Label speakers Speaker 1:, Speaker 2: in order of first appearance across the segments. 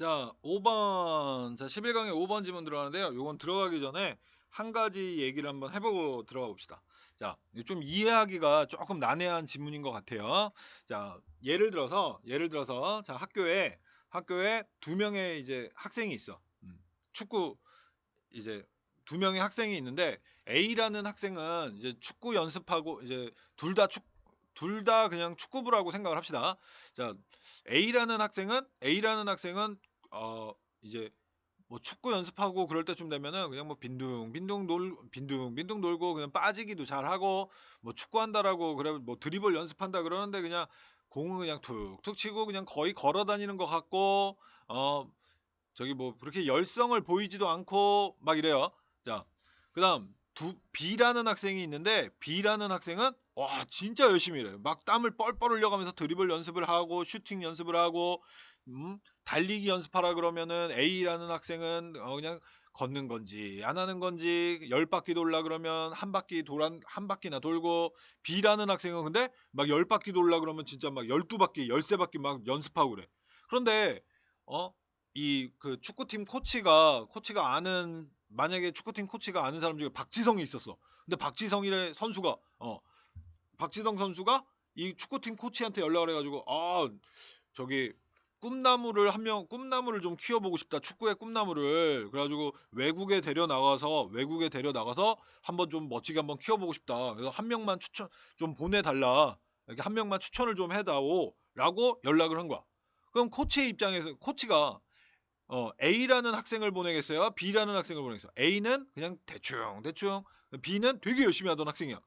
Speaker 1: 자, 5번. 자, 11강에 5번 지문 들어가는데요. 요건 들어가기 전에 한 가지 얘기를 한번 해보고 들어가 봅시다. 자, 좀 이해하기가 조금 난해한 지문인 것 같아요. 자, 예를 들어서, 예를 들어서, 자, 학교에, 학교에 두 명의 이제 학생이 있어. 음, 축구, 이제 두 명의 학생이 있는데, A라는 학생은 이제 축구 연습하고, 이제 둘 다 축, 둘 다 그냥 축구부라고 생각을 합시다. 자, A라는 학생은, A라는 학생은 어 이제 뭐 축구 연습하고 그럴 때쯤 되면은 그냥 뭐 빈둥 빈둥 놀 빈둥 빈둥 놀고 그냥 빠지기도 잘하고 뭐 축구한다라고 그래 뭐 드리블 연습한다 그러는데 그냥 공은 그냥 툭툭 치고 그냥 거의 걸어 다니는 것 같고 어 저기 뭐 그렇게 열성을 보이지도 않고 막 이래요. 자, 그다음 두 B라는 학생이 있는데 B라는 학생은 와 진짜 열심히 해요. 막 땀을 뻘뻘 흘려가면서 드리블 연습을 하고 슈팅 연습을 하고 음, 달리기 연습하라 그러면은 A라는 학생은 어, 그냥 걷는 건지 안 하는 건지 열 바퀴 돌라 그러면 한 바퀴 돌한 한 바퀴나 돌고 B라는 학생은 근데 막 열 바퀴 돌라 그러면 진짜 막 열두 바퀴 열세 바퀴 막 연습하고 그래. 그런데 어 이 그 축구팀 코치가 코치가 아는 만약에 축구팀 코치가 아는 사람 중에 박지성이 있었어. 근데 박지성이래 선수가 어 박지성 선수가 이 축구팀 코치한테 연락을 해가지고 아 저기 꿈나무를 한 명 꿈나무를 좀 키워보고 싶다. 축구의 꿈나무를. 그래가지고 외국에 데려 나가서 외국에 데려 나가서 한번 좀 멋지게 한번 키워보고 싶다. 그래서 한 명만 추천 좀 보내달라. 이렇게 한 명만 추천을 좀 해다오라고 연락을 한 거야. 그럼 코치의 입장에서 코치가 어, A라는 학생을 보내겠어요 B라는 학생을 보내겠어요 A는 그냥 대충 대충 B는 되게 열심히 하던 학생이야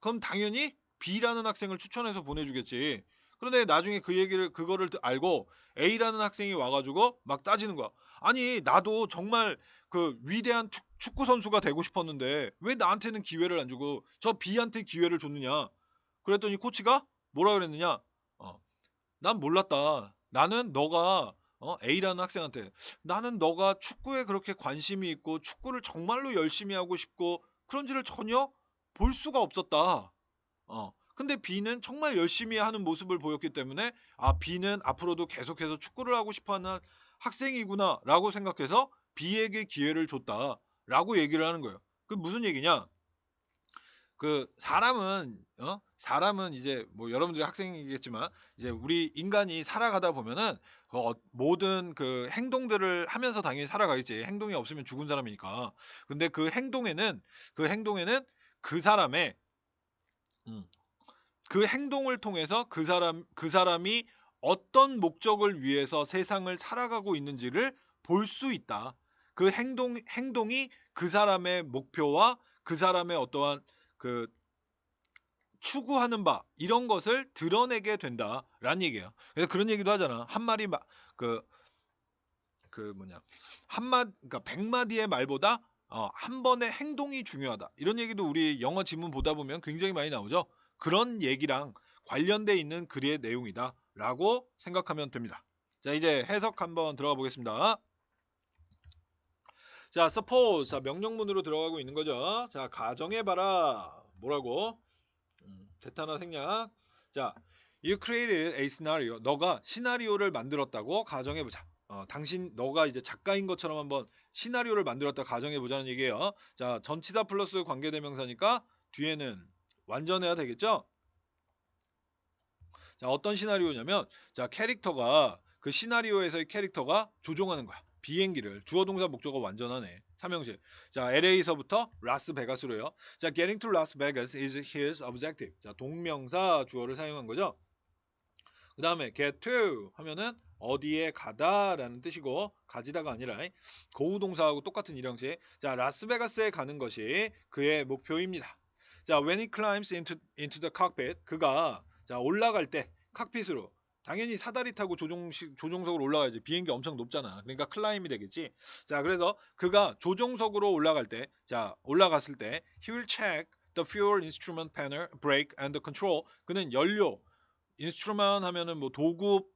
Speaker 1: 그럼 당연히 B라는 학생을 추천해서 보내주겠지 그런데 나중에 그 얘기를 그거를 알고 A라는 학생이 와가지고 막 따지는 거야. 아니 나도 정말 그 위대한 축구 선수가 되고 싶었는데 왜 나한테는 기회를 안 주고 저 B한테 기회를 줬느냐? 그랬더니 코치가 뭐라 그랬느냐? 어, 난 몰랐다. 나는 너가 어, A라는 학생한테 나는 너가 축구에 그렇게 관심이 있고 축구를 정말로 열심히 하고 싶고 그런지를 전혀 볼 수가 없었다. 어, 근데 B는 정말 열심히 하는 모습을 보였기 때문에 아 B는 앞으로도 계속해서 축구를 하고 싶어하는 학생이구나 라고 생각해서 B에게 기회를 줬다 라고 얘기를 하는 거예요 그 무슨 얘기냐 그 사람은 어? 사람은 이제 뭐 여러분들이 학생이겠지만 이제 우리 인간이 살아가다 보면은 그 어, 모든 그 행동들을 하면서 당연히 살아가겠지. 행동이 없으면 죽은 사람이니까. 근데 그 행동에는 그 행동에는 그 사람의 음, 그 행동을 통해서 그 사람 그 사람이 어떤 목적을 위해서 세상을 살아가고 있는지를 볼 수 있다. 그 행동 행동이 그 사람의 목표와 그 사람의 어떠한 그 추구하는 바 이런 것을 드러내게 된다라는 얘기예요. 그래서 그런 얘기도 하잖아. 한 마리 그그 그 뭐냐 한마 그러니까 백 마디의 말보다 어, 한 번의 행동이 중요하다. 이런 얘기도 우리 영어 지문 보다 보면 굉장히 많이 나오죠. 그런 얘기랑 관련돼 있는 글의 내용이다 라고 생각하면 됩니다. 자 이제 해석 한번 들어가 보겠습니다. 자 suppose 자, 명령문으로 들어가고 있는 거죠. 자 가정해 봐라 뭐라고 음, 대타나 생략 자 You created a scenario 너가 시나리오를 만들었다고 가정해 보자. 어, 당신 너가 이제 작가인 것처럼 한번 시나리오를 만들었다 가정해 보자는 얘기예요. 자 전치사 플러스 관계대명사니까 뒤에는 완전해야 되겠죠? 자, 어떤 시나리오냐면 자, 캐릭터가 그 시나리오에서의 캐릭터가 조종하는 거야. 비행기를 주어 동사 목적어 완전하네. 삼형식. 자, LA에서부터 라스베가스로요. 자, getting to Las Vegas is his objective. 자, 동명사 주어를 사용한 거죠. 그 다음에 get to 하면은 어디에 가다라는 뜻이고 가지다가 아니라 고우 동사하고 똑같은 일형식. 자, 라스베가스에 가는 것이 그의 목표입니다. 자, when he climbs into, into the cockpit, 그가 자 올라갈 때 칵핏으로 당연히 사다리 타고 조종식 조종석으로 올라가야지 비행기 엄청 높잖아. 그러니까 클라임이 되겠지. 자, 그래서 그가 조종석으로 올라갈 때, 자 올라갔을 때, he will check the fuel instrument panel, brake and the control. 그는 연료, instrument 하면은 뭐 도구,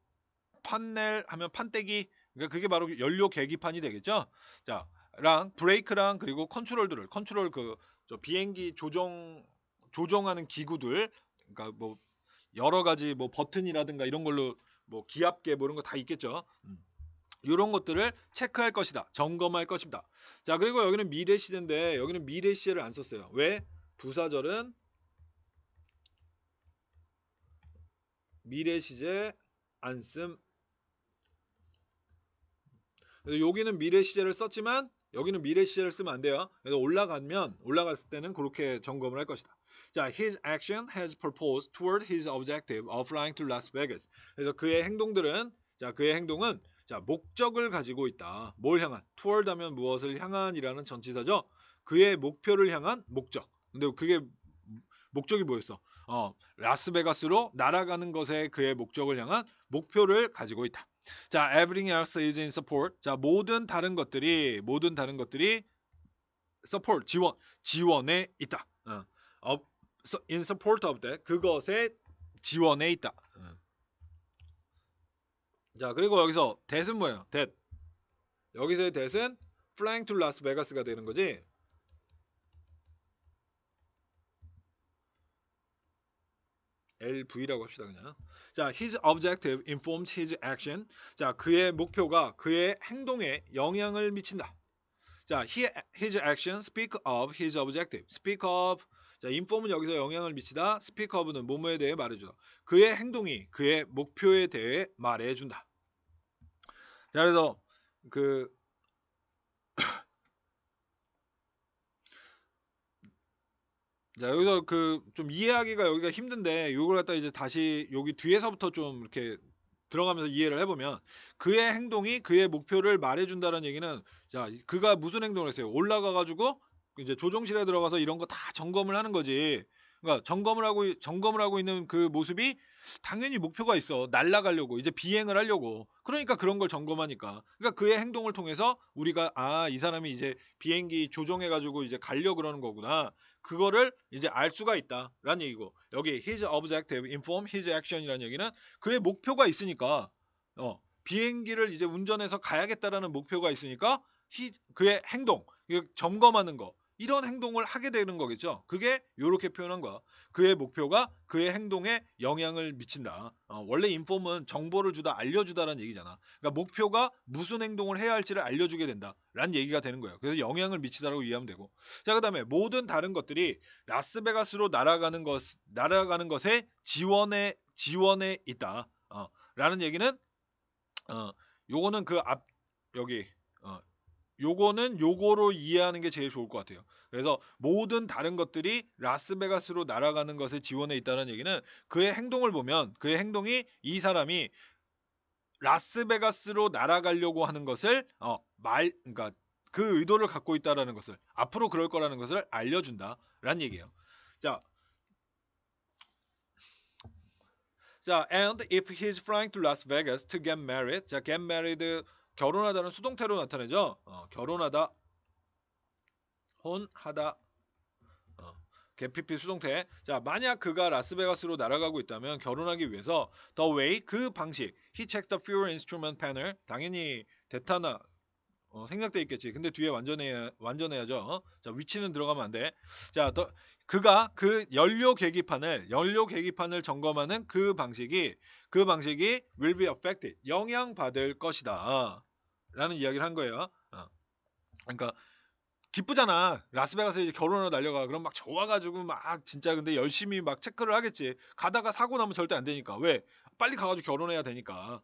Speaker 1: 판넬 하면 판때기, 그러니까 그게 바로 연료 계기판이 되겠죠. 자, 랑 브레이크랑 그리고 컨트롤들을 컨트롤 그저 비행기 조정 조정하는 기구들 그러니까 뭐 여러 가지 뭐 버튼이라든가 이런 걸로 뭐 기압계 뭐 이런 거 다 있겠죠. 음. 이런 것들을 체크할 것이다. 점검할 것입니다. 자, 그리고 여기는 미래 시제인데 여기는 미래 시제를 안 썼어요. 왜? 부사절은 미래 시제 안 씀. 그래서 여기는 미래 시제를 썼지만 여기는 미래 시제를 쓰면 안 돼요. 그래서 올라가면 올라갔을 때는 그렇게 점검을 할 것이다. 자, his action has proposed toward his objective of flying to Las Vegas. 그래서 그의 행동들은 자, 그의 행동은 자, 목적을 가지고 있다. 뭘 향한? toward 하면 무엇을 향한이라는 전치사죠. 그의 목표를 향한 목적. 근데 그게 목적이 뭐였어? 어, 라스베가스로 날아가는 것에 그의 목적을 향한 목표를 가지고 있다. 자, everything else is in support. 자, 모든 다른 것들이 모든 다른 것들이 support 지원 지원에 있다. 어, of, in support of that 그것에 지원에 있다. 어. 자, 그리고 여기서 that은 뭐예요? that 여기서의 that은 flying to Las Vegas가 되는 거지. LV라고 합시다 그냥. 자, his objective informed his action. 자, 그의 목표가 그의 행동에 영향을 미친다. 자, his action speak of his objective. speak of 자, inform은 여기서 영향을 미치다. speak of는 뭐뭐에 대해 말해주다. 그의 행동이 그의 목표에 대해 말해준다. 자, 그래서 그 자 여기서 그 좀 이해하기가 여기가 힘든데 이걸 갖다 이제 다시 여기 뒤에서부터 좀 이렇게 들어가면서 이해를 해보면 그의 행동이 그의 목표를 말해준다는 얘기는 자 그가 무슨 행동을 했어요 올라가 가지고 이제 조종실에 들어가서 이런 거 다 점검을 하는 거지 그러니까 점검을 하고 점검을 하고 있는 그 모습이 당연히 목표가 있어. 날아가려고 이제 비행을 하려고. 그러니까 그런 걸 점검하니까. 그러니까 그의 행동을 통해서 우리가 아, 이 사람이 이제 비행기 조종해 가지고 이제 가려 그러는 거구나. 그거를 이제 알 수가 있다라는 얘기고. 여기 his objective inform his action이라는 얘기는 그의 목표가 있으니까 어, 비행기를 이제 운전해서 가야겠다라는 목표가 있으니까 히, 그의 행동, 점검하는 거 이런 행동을 하게 되는 거겠죠. 그게 이렇게 표현한 거야. 그의 목표가 그의 행동에 영향을 미친다. 어, 원래 인폼은 정보를 주다 알려주다라는 얘기잖아. 그러니까 목표가 무슨 행동을 해야 할지를 알려주게 된다 라는 얘기가 되는 거예요. 그래서 영향을 미치다라고 이해하면 되고. 자 그 다음에 모든 다른 것들이 라스베가스로 날아가는 것 날아가는 것에 지원에 지원에 있다. 어, 라는 얘기는 어, 요거는 그 앞 여기 요거는 요거로 이해하는 게 제일 좋을 것 같아요. 그래서 모든 다른 것들이 라스베가스로 날아가는 것에 지원해 있다는 얘기는 그의 행동을 보면 그의 행동이 이 사람이 라스베가스로 날아가려고 하는 것을 어, 말 그러니까 그 의도를 갖고 있다라는 것을 앞으로 그럴 거라는 것을 알려준다라는 얘기예요. 자, 자, and if he's flying to Las Vegas to get married, 자, get married 결혼하다는 수동태로 나타내죠. 어, 결혼하다, 혼하다, 어, 개피피 수동태. 자, 만약 그가 라스베가스로 날아가고 있다면 결혼하기 위해서 the way 그 방식. He checked the fuel instrument panel. 당연히 데타나 어, 생략돼 있겠지. 근데 뒤에 완전해 완전해야죠. 어? 자, 위치는 들어가면 안 돼. 자, 더, 그가 그 연료 계기판을 연료 계기판을 점검하는 그 방식이 그 방식이 will be affected 영향 받을 것이다 라는 이야기를 한 거예요 어. 그러니까 기쁘잖아 라스베가스에 이제 결혼을 날려가 그럼 막 좋아가지고 막 진짜 근데 열심히 막 체크를 하겠지 가다가 사고 나면 절대 안 되니까 왜 빨리 가가지고 결혼해야 되니까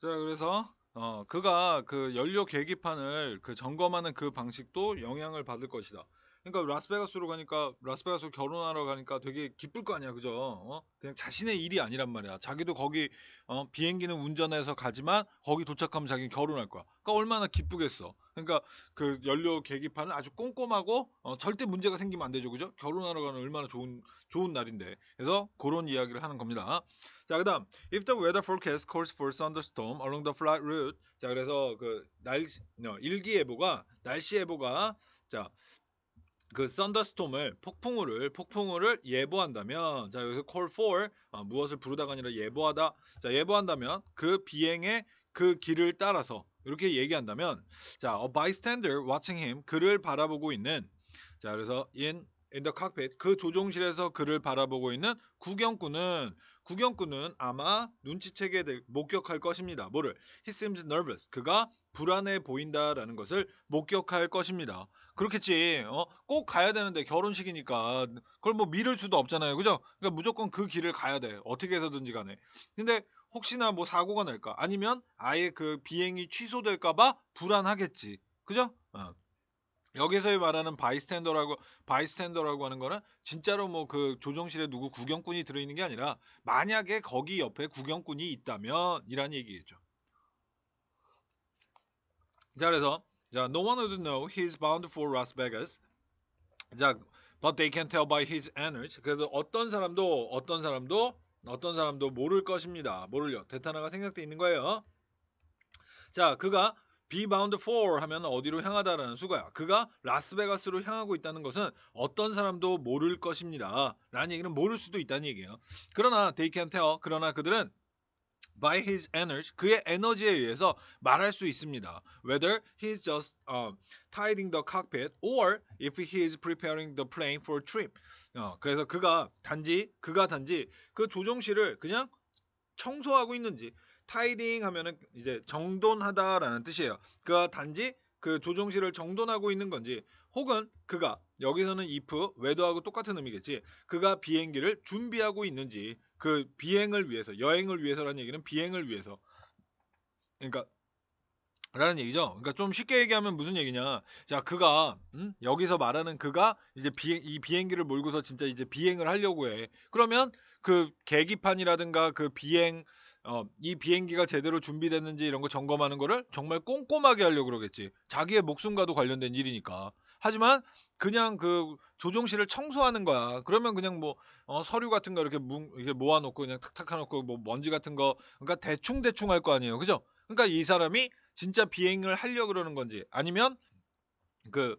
Speaker 1: 자 그래서 어, 그가 그 연료 계기판을 그 점검하는 그 방식도 영향을 받을 것이다. 그러니까 라스베가스로 가니까 라스베가스로 결혼하러 가니까 되게 기쁠 거 아니야, 그죠? 어? 그냥 자신의 일이 아니란 말이야. 자기도 거기 어, 비행기는 운전해서 가지만 거기 도착하면 자기 결혼할 거야. 그러니까 얼마나 기쁘겠어. 그러니까 그 연료 계기판은 아주 꼼꼼하고 어, 절대 문제가 생기면 안 되죠, 그죠? 결혼하러 가는 얼마나 좋은 좋은 날인데. 그래서 그런 이야기를 하는 겁니다. 자, 그다음 if the weather forecast calls for thunderstorm along the flight route. 자, 그래서 그 날씨 어, 일기 예보가 날씨 예보가 자, 그 썬더스톰을 폭풍우를 폭풍우를 예보한다면 자 여기서 call for 어, 무엇을 부르다가 아니라 예보하다. 자 예보한다면 그 비행의 그 길을 따라서 이렇게 얘기한다면 자 a bystander watching him 그를 바라보고 있는 자 그래서 in in the 그 조종실에서 그를 바라보고 있는 구경꾼은 구경꾼은 아마 눈치채게 될, 목격할 것입니다. 뭐를? He seems nervous. 그가 불안해 보인다라는 것을 목격할 것입니다. 그렇겠지. 어? 꼭 가야 되는데 결혼식이니까 그걸 뭐 미룰 수도 없잖아요. 그죠? 그러니까 무조건 그 길을 가야 돼. 어떻게 해서든지 간에. 근데 혹시나 뭐 사고가 날까? 아니면 아예 그 비행이 취소될까 봐 불안하겠지. 그죠? 어. 여기서의 말하는 바이스탠더라고 바이스탠더라고 하는 거는 진짜로 뭐 그 조종실에 누구 구경꾼이 들어 있는 게 아니라 만약에 거기 옆에 구경꾼이 있다면 이란 얘기겠죠. 자 그래서 자 no one would know he's bound for Las Vegas. 자 but they can tell by his energy. 그래서 어떤 사람도 어떤 사람도 어떤 사람도 모를 것입니다. 모를요. 대타나가 생각돼 있는 거예요. 자 그가 be bound for 하면 어디로 향하다라는 수거야. 그가 라스베가스로 향하고 있다는 것은 어떤 사람도 모를 것입니다. 라는 얘기는 모를 수도 있다는 얘기예요. 그러나 they can tell 그러나 그들은 by his energy 그의 에너지에 의해서 말할 수 있습니다. Whether he's just uh, tidying the cockpit or if he is preparing the plane for trip. 어, 그래서 그가 단지 그가 단지 그 조종실을 그냥 청소하고 있는지 타이딩 하면은 이제 정돈하다라는 뜻이에요. 그가 단지 그 조종실을 정돈하고 있는 건지 혹은 그가 여기서는 if whether하고 똑같은 의미겠지. 그가 비행기를 준비하고 있는지 그 비행을 위해서 여행을 위해서라는 얘기는 비행을 위해서 그러니까 라는 얘기죠. 그러니까 좀 쉽게 얘기하면 무슨 얘기냐. 자, 그가 음? 여기서 말하는 그가 이제 비행 이 비행기를 몰고서 진짜 이제 비행을 하려고 해. 그러면 그 계기판이라든가 그 비행 어, 이 비행기가 제대로 준비됐는지 이런 거 점검하는 거를 정말 꼼꼼하게 하려고 그러겠지. 자기의 목숨과도 관련된 일이니까. 하지만 그냥 그 조종실을 청소하는 거야. 그러면 그냥 뭐 어, 서류 같은 거 이렇게 뭉, 이렇게 모아놓고 그냥 탁탁 해놓고 뭐 먼지 같은 거 그러니까 대충 대충 할 거 아니에요, 그죠? 그러니까 이 사람이 진짜 비행을 하려 고 그러는 건지 아니면 그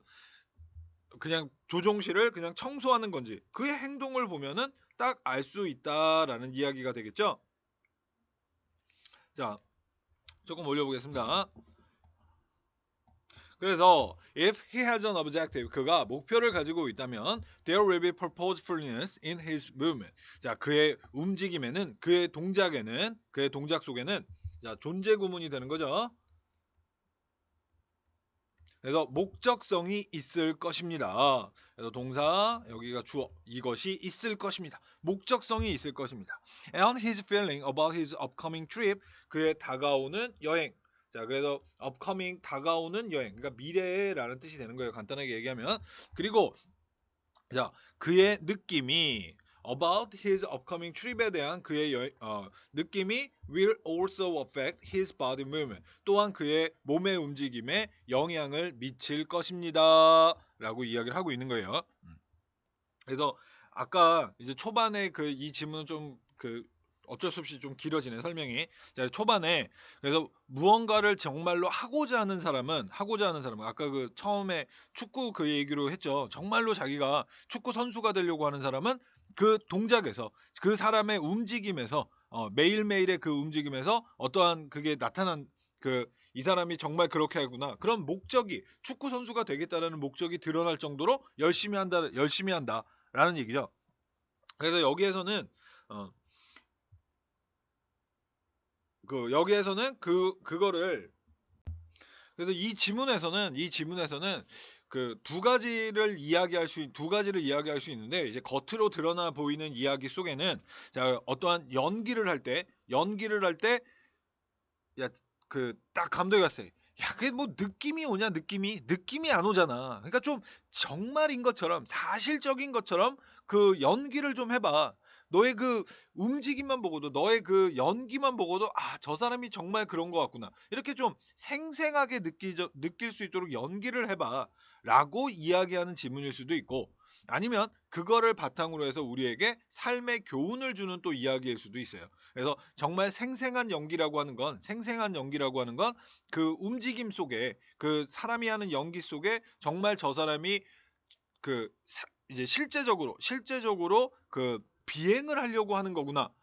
Speaker 1: 그냥 조종실을 그냥 청소하는 건지 그의 행동을 보면은 딱 알 수 있다라는 이야기가 되겠죠. 자, 조금 올려보겠습니다. 그래서 if he has an objective 그가 목표를 가지고 있다면 there will be purposefulness in his movement. 자, 그의 움직임에는 그의 동작에는 그의 동작 속에는 자, 존재 구문이 되는 거죠. 그래서 목적성이 있을 것입니다. 그래서 동사 여기가 주어 이것이 있을 것입니다. 목적성이 있을 것입니다. And his feeling about his upcoming trip 그의 다가오는 여행. 자 그래서 upcoming 다가오는 여행 그러니까 미래라는 뜻이 되는 거예요. 간단하게 얘기하면 그리고 자 그의 느낌이 about his upcoming trip에 대한 그의 여, 어, 느낌이 will also affect his body movement. 또한 그의 몸의 움직임에 영향을 미칠 것입니다. 라고 이야기를 하고 있는 거예요. 음. 그래서 아까 이제 초반에 그 이 질문은 좀그 어쩔 수 없이 좀 길어지네 설명이. 자 초반에 그래서 무언가를 정말로 하고자 하는 사람은 하고자 하는 사람은 아까 그 처음에 축구 그 얘기로 했죠. 정말로 자기가 축구 선수가 되려고 하는 사람은 그 동작에서 그 사람의 움직임에서 어, 매일매일의 그 움직임에서 어떠한 그게 나타난 그 이 사람이 정말 그렇게 하구나 그런 목적이 축구 선수가 되겠다라는 목적이 드러날 정도로 열심히 한다 열심히 한다라는 얘기죠. 그래서 여기에서는 어, 그 여기에서는 그 그거를 그래서 이 지문에서는 이 지문에서는 그 두 가지를 이야기할 수 두 가지를 이야기할 수 있는데 이제 겉으로 드러나 보이는 이야기 속에는 자 어떠한 연기를 할 때 연기를 할 때 야 그 딱 감독이 왔어요. 야 그게 뭐 느낌이 오냐 느낌이 느낌이 안 오잖아. 그러니까 좀 정말인 것처럼 사실적인 것처럼 그 연기를 좀 해봐. 너의 그 움직임만 보고도 너의 그 연기만 보고도 아 저 사람이 정말 그런 것 같구나 이렇게 좀 생생하게 느끼죠, 느낄 수 있도록 연기를 해봐 라고 이야기하는 지문일 수도 있고 아니면 그거를 바탕으로 해서 우리에게 삶의 교훈을 주는 또 이야기일 수도 있어요. 그래서 정말 생생한 연기라고 하는 건 생생한 연기라고 하는 건 그 움직임 속에 그 사람이 하는 연기 속에 정말 저 사람이 그 사, 이제 실제적으로 실제적으로 그 비행을 하려고 하는 거구나.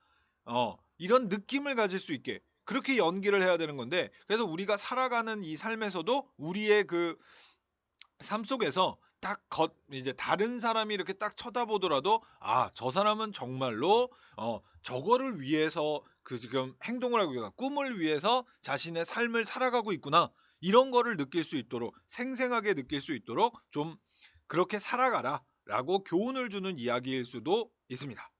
Speaker 1: 어, 이런 느낌을 가질 수 있게 그렇게 연기를 해야 되는 건데 그래서 우리가 살아가는 이 삶에서도 우리의 그 삶 속에서 딱 겉 이제 다른 사람이 이렇게 딱 쳐다보더라도 '아 저 사람은 정말로 어 저거를 위해서 그 지금 행동을 하고 있구나. 꿈을 위해서 자신의 삶을 살아가고 있구나.' 이런 거를 느낄 수 있도록 생생하게 느낄 수 있도록 좀 '그렇게 살아가라.'라고 교훈을 주는 이야기일 수도 있습니다.